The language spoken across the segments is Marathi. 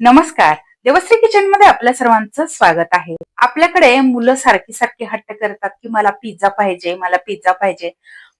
नमस्कार. देवश्री किचनमध्ये आपल्या सर्वांचं स्वागत आहे. आपल्याकडे मुलं सारखी सारखी हट्ट करतात की मला पिझ्झा पाहिजे मला पिझ्झा पाहिजे.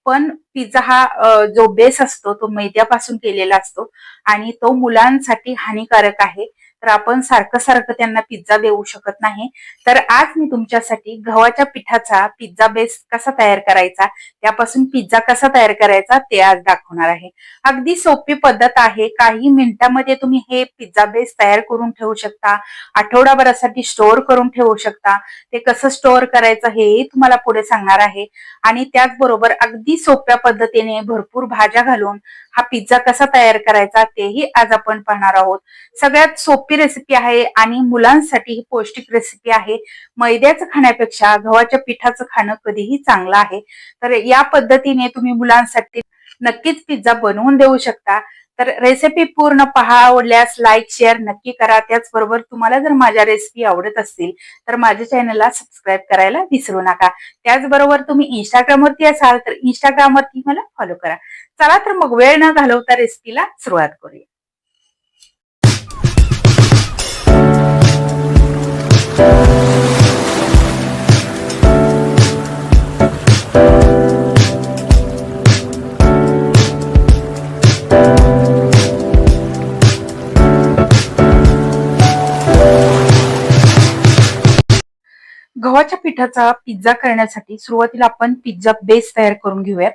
पण पिझ्झा हा जो बेस असतो तो मैद्यापासून केलेला असतो आणि तो मुलांसाठी हानिकारक आहे. तर आपण सारखं सारखं त्यांना पिझ्झा देऊ शकत नाही. तर आज मी तुमच्यासाठी गव्हाच्या पिठाचा पिझ्झा बेस कसा तयार करायचा त्यापासून पिझ्झा कसा तयार करायचा ते आज दाखवणार आहे. अगदी सोपी पद्धत आहे. काही मिनिटांमध्ये तुम्ही हे पिझ्झा बेस तयार करून ठेवू शकता. आठवडाभरासाठी स्टोअर करून ठेवू शकता. ते कसं स्टोअर करायचं हेही तुम्हाला पुढे सांगणार आहे. आणि त्याचबरोबर अगदी सोप्या पद्धतीने भरपूर भाज्या घालून हा पिझ्झा कसा तयार करायचा तेही आज आपण पाहणार आहोत. सगळ्यात सोपी रेसिपी आहे आणि मुलांसाठी ही पौष्टिक रेसिपी आहे. मैद्याचं खाण्यापेक्षा गव्हाच्या पिठाचं खाणं कधीही चांगलं आहे. तर या पद्धतीने तुम्ही मुलांसाठी नक्कीच पिझ्झा बनवून देऊ शकता. तर रेसिपी पूर्ण पहा आवडल्यास लाईक शेअर नक्की करा. त्याचबरोबर तुम्हाला जर माझ्या रेसिपी आवडत असतील तर माझ्या चॅनलला सबस्क्राईब करायला विसरू नका. त्याचबरोबर तुम्ही इंस्टाग्रामवरती असाल तर इंस्टाग्रामवरती मला फॉलो करा. चला तर मग वेळ न घालवता रेसिपीला सुरुवात करूया. पिठाचा पिझ्झा करण्यासाठी सुरुवातीला आपण पिझ्झा बेस तयार करून घेऊयात.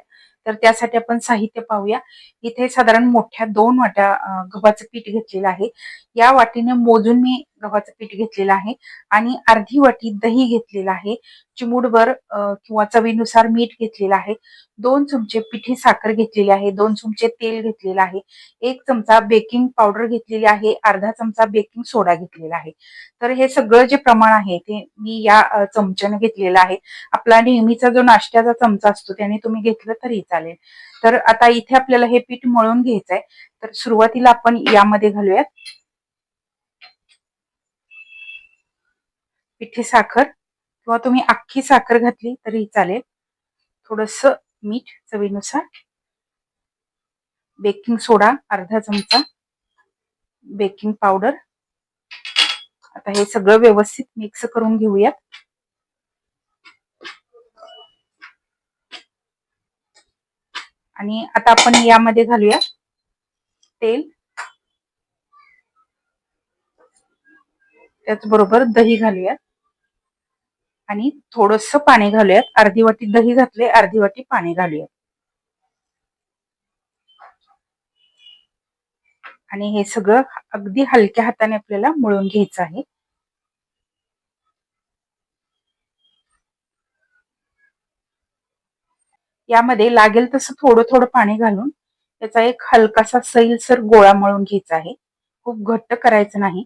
तर त्यासाठी आपण साहित्य पाहूया. इथे साधारण मोठ्या दोन वाट्या गव्हाचं पीठ घेतलेलं आहे. या वाटीने मोजून मी गव्हाचं पीठ घेतलेलं आहे आणि अर्धी वाटी दही घेतलेलं आहे चिमूडभर किंवा चवीनुसार मीठ घेतलेलं आहे. दोन चमचे पिठी साखर घेतलेली आहे दोन चमचे तेल घेतलेलं आहे एक चमचा बेकिंग पावडर घेतलेली आहे अर्धा चमचा बेकिंग सोडा घेतलेला आहे. तर हे सगळं जे प्रमाण आहे ते मी या चमच्याने घेतलेलं आहे. आपला नेहमीचा जो नाश्त्याचा चमचा असतो त्याने तुम्ही घेतलं तरी चालेल. तर आता इथे आपल्याला हे पीठ मळून घ्यायचंय. तर सुरुवातीला आपण यामध्ये घालूयात. पिठी साखर किंवा तुम्ही अख्खी साखर घातली तरी चालेल. थोडस मीठ चवीनुसार. बेकिंग सोडा अर्धा चमचा. Baking powder. आता हे सगळं व्यवस्थित मिक्स करून घेऊयात. आणि आता आपण यामध्ये घालूया. तेल. त्याचबरोबर दही घालूयात. आणि थोडस पाणी घालूयात. अर्धी वाटी दही घातले अर्धी वाटी पाणी घालूयात. आणि हे सगळं अगदी हलक्या हाताने आपल्याला मळून घ्यायचं आहे. यामध्ये लागेल तसं थोडं थोडं पाणी घालून त्याचा एक हलकासा सैलसर गोळा मळून घ्यायचा आहे. खूप घट्ट करायचं नाही.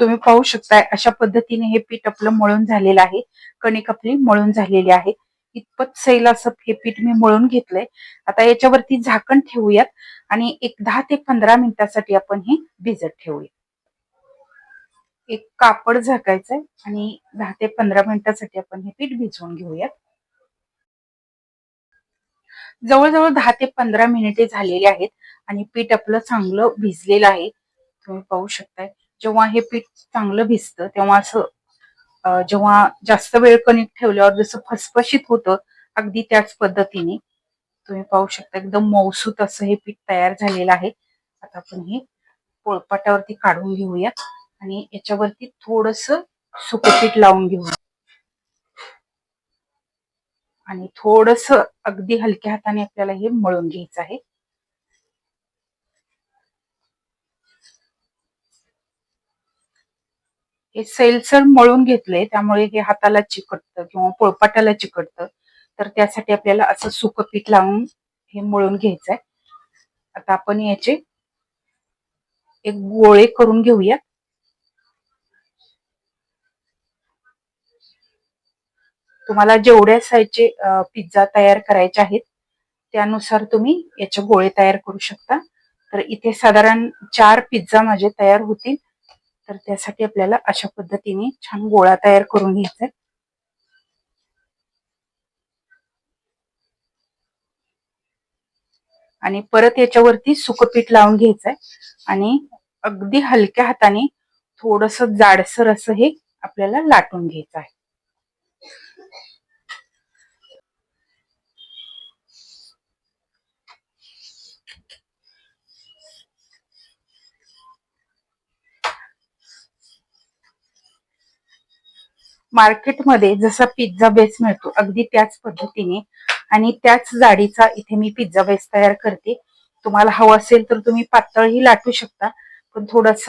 तुम्ही पाहू शकताय अशा पद्धतीने हे पीठ आपलं मळून झालेलं आहे. कणिक आपली मळून झालेली आहे. इतपत सैल असं हे पीठ मी मळून घेतलंय. आता याच्यावरती झाकण ठेवूयात आणि एक दहा ते पंधरा मिनिटासाठी आपण हे भिजत ठेवूया एक कापड झाकायचंय आणि दहा ते पंधरा मिनिटासाठी आपण हे पीठ भिजवून घेऊयात. जवळजवळ दहा ते पंधरा मिनिटे झालेली आहेत आणि पीठ आपलं चांगलं भिजलेलं आहे. तुम्ही पाहू शकताय. जेव्हा हे पीठ चांगलं भिजतं तेव्हा असं जेव्हा जास्त वेळ कणिक ठेवल्यावर जसं फसफशीत होतं अगदी त्याच पद्धतीने तुम्ही पाहू शकता एकदम मौसूत असं हे पीठ तयार झालेलं आहे. आता आपण हे पोळपाटावरती काढून घेऊयात. आणि याच्यावरती थोडस सुकपीठ लावून घेऊ आणि थोडस अगदी हलक्या हाताने आपल्याला हे मळून घ्यायचं आहे. हे सैलसर मळून घेतलंय त्यामुळे हे हाताला चिकटतं किंवा पोळपाटाला चिकटतं. तर त्यासाठी आपल्याला असं सुकपीठ लावून हे मळून घ्यायचंय. आता आपण याचे एक गोळे करून घेऊया. तुम्हाला जेवढ्या साईजचे पिझ्झा तयार करायचे आहेत त्यानुसार तुम्ही याचे गोळे तयार करू शकता. तर इथे साधारण चार पिझ्झा माझे तयार होतील. तर त्यासाठी आपल्याला अशा पद्धतीने छान गोळा तयार करून घ्यायचा आणि परत याच्यावरती सुकपीठ लावून घ्यायचंय आणि अगदी हलक्या हाताने थोडस जाडसर असं हे आपल्याला लाटून घ्यायचं आहे. मार्केटमध्ये जसा पिझ्झा बेस मिळतो अगदी त्याच पद्धतीने आणि त्याच जाडीचा इथे मी पिझ्झा बेस तयार करते. तुम्हाला हवं असेल तर तुम्ही पातळही लाटू शकता पण थोडस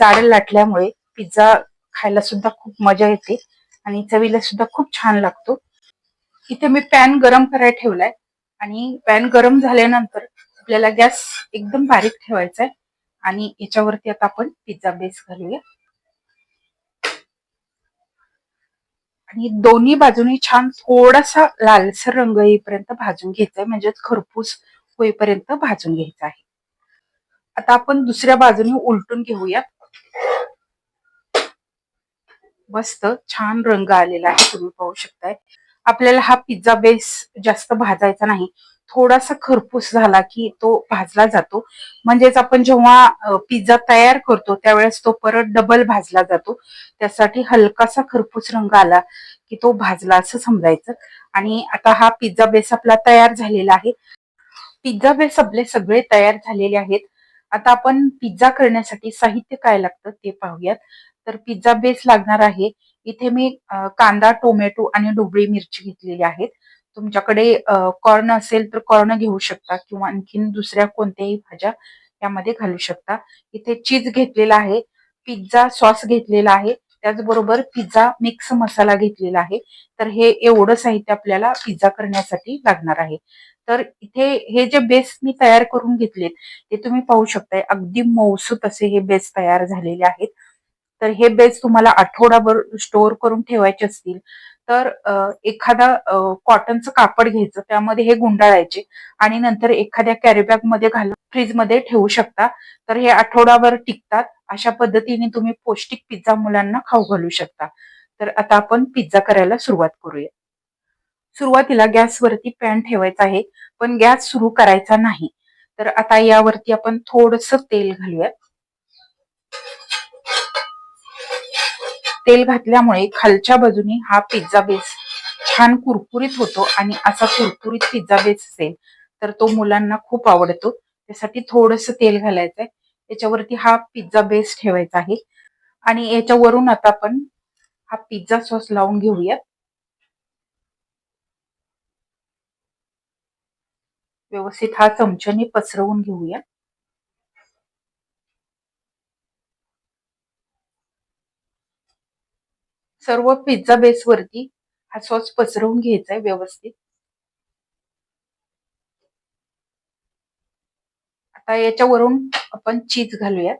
जाड लाटल्यामुळे पिझ्झा खायला सुद्धा खूप मजा येते आणि चवीला सुद्धा खूप छान लागतो. इथे मी पॅन गरम करायला ठेवलाय आणि पॅन गरम झाल्यानंतर आपल्याला गॅस एकदम बारीक ठेवायचा आहे आणि याच्यावरती आता आपण पिझ्झा बेस घालूया. आणि दोन्ही बाजूनी छान थोडासा लालसर रंग येईपर्यंत भाजून घ्यायचा आहे म्हणजेच खरपूस होईपर्यंत भाजून घ्यायचा आहे. आता आपण दुसऱ्या बाजूने उलटून घेऊयात. मस्त छान रंग आलेला आहे. तुम्ही पाहू शकताय. आपल्याला हा पिझ्झा बेस जास्त भाजायचा नाही. थोडासा खरपूस झाला की तो भाजला जातो. म्हणजेच आपण जेव्हा पिझ्झा तयार करतो त्यावेळेस तो परत डबल भाजला जातो. त्यासाठी हलकासा खरपूस रंग आला की तो भाजला असं समजायचं. आणि आता हा पिझ्झा बेस आपला तयार झालेला आहे. पिझ्झा बेस आपले सगळे तयार झालेले आहेत. आता आपण पिझ्झा करण्यासाठी साहित्य काय लागतं ते पाहूयात. तर पिझ्झा बेस लागणार आहे. इथे मी कांदा टोमॅटो आणि डोबळी मिरची घेतलेली आहेत. तुमच्याकडे कॉर्न असेल तर कॉर्न घेऊ शकता किंवा आणखीन दुसऱ्या कोणत्याही भाज्या यामध्ये घालू शकता. इथे चीज घेतलेला आहे पिझ्झा सॉस घेतलेला आहे त्याचबरोबर पिझ्झा मिक्स मसाला घेतलेला आहे. तर हे एवढं साहित्य आपल्याला पिझ्झा करण्यासाठी लागणार आहे. तर इथे हे जे बेस मी तयार करून घेतलेत ते तुम्ही पाहू शकताय. अगदी मौसूत असे हे बेस तयार झालेले आहेत. तर हे बेस तुम्हाला आठवडाभर स्टोअर करून ठेवायचे असतील. तर एखादा कॉटनचं कापड घ्यायचं त्यामध्ये हे गुंडाळायचे आणि नंतर एखाद्या कॅरीबॅगमध्ये घालून फ्रीजमध्ये ठेवू शकता. तर हे आठवडाभर टिकतात. अशा पद्धतीने तुम्ही पौष्टिक पिझ्झा मुलांना खाऊ घालू शकता. तर आता आपण पिझ्झा करायला सुरुवात करूया. सुरुवातीला गॅसवरती पॅन ठेवायचा आहे पण गॅस सुरू करायचा नाही. तर आता यावरती आपण थोडस तेल घालूयात. तेल घातल्यामुळे खालच्या बाजूनी हा पिझ्झा बेस छान कुरकुरीत होतो आणि असा कुरकुरीत पिझ्झा बेस असेल तर तो मुलांना खूप आवडतो. त्यासाठी थोडस तेल घालायचंय. त्याच्यावरती हा पिझ्झा बेस ठेवायचा आहे. आणि याच्यावरून आता आपण हा पिझ्झा सॉस लावून घेऊयात. व्यवस्थित हा चमच्याने पसरवून घेऊया सर्व पिझ्झा बेस वरती हा सॉस पसरवून घ्यायचा आहे व्यवस्थित. आता याच्यावरून आपण चीज घालूयात.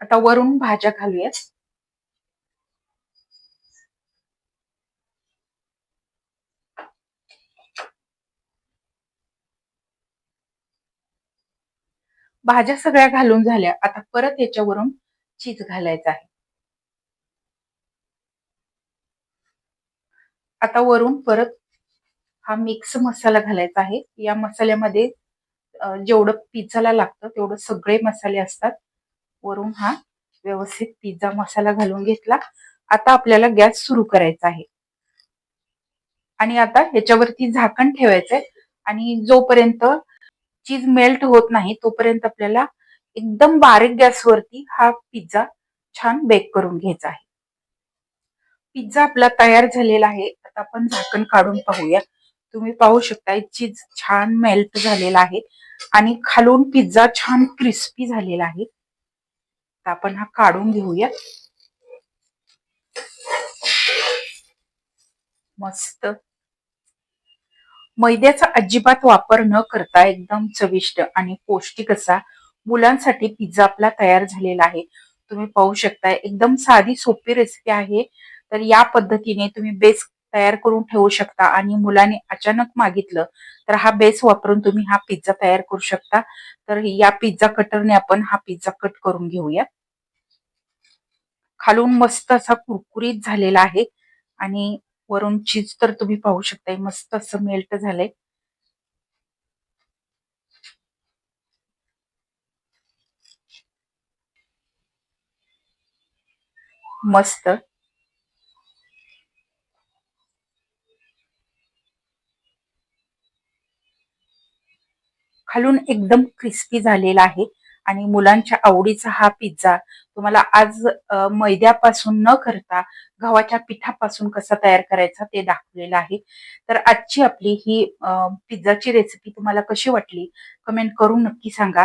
आता वरून भाज्या घालूयात. भाज्या सगळ्या घालून झाल्या. आता परत याच्यावरून चीज घालायचं आहे. आता वरून परत हा मिक्स मसाला घालायचा आहे. या मसाल्यामध्ये जेवढं पिझ्झाला लागतं तेवढं सगळे मसाले असतात. वरून हा व्यवस्थित पिझ्झा मसाला घालून घेतला. आता आपल्याला गॅस सुरू करायचा आहे. आणि आता ह्याच्यावरती झाकण ठेवायचंय. आणि जोपर्यंत चीज मेल्ट होत नाही तोपर्यंत आपल्याला एकदम बारीक गॅसवरती हा पिझ्झा छान बेक करून घ्यायचा आहे. पिझ्झा आपला तयार झालेला आहे. आता आपण झाकण काढून पाहूया. तुम्ही पाहू शकता चीज छान मेल्ट झालेला आहे आणि खालून पिझ्झा छान क्रिस्पी झालेला आहे. आपण हा काढून घेऊया. मस्त. मैद्याचा अजिबात वापर न करता एकदम चविष्ट आणि पौष्टिक असा मुलांसाठी पिझ्झा आपला तयार झालेला आहे. तुम्ही पाहू शकता एकदम साधी सोपी रेसिपी आहे. तर या पद्धतीने तुम्ही बेस तयार करून ठेवू शकता आणि मुलाने अचानक मागितलं तर हा बेस वापरून तुम्ही हा पिझ्झा तयार करू शकता. तर या पिझ्झा कटरने आपण हा पिझ्झा कट करून घेऊया. खालून मस्त असा कुरकुरीत झालेला आहे. आणि वरून चीज तर तुम्ही पाहू शकताय मस्त असं मेल्ट झालंय. मस्त. खालून एकदम क्रिस्पी झालेला आहे. आणि मुलांच्या आवडीचा हा पिझ्झा तुम्हाला आज मैद्यापासून न करता गव्हाच्या पिठापासून कसा तयार करायचा ते दाखवलेलं आहे. तर आजची आपली ही पिझ्झाची रेसिपी तुम्हाला कशी वाटली? कमेंट करून नक्की सांगा.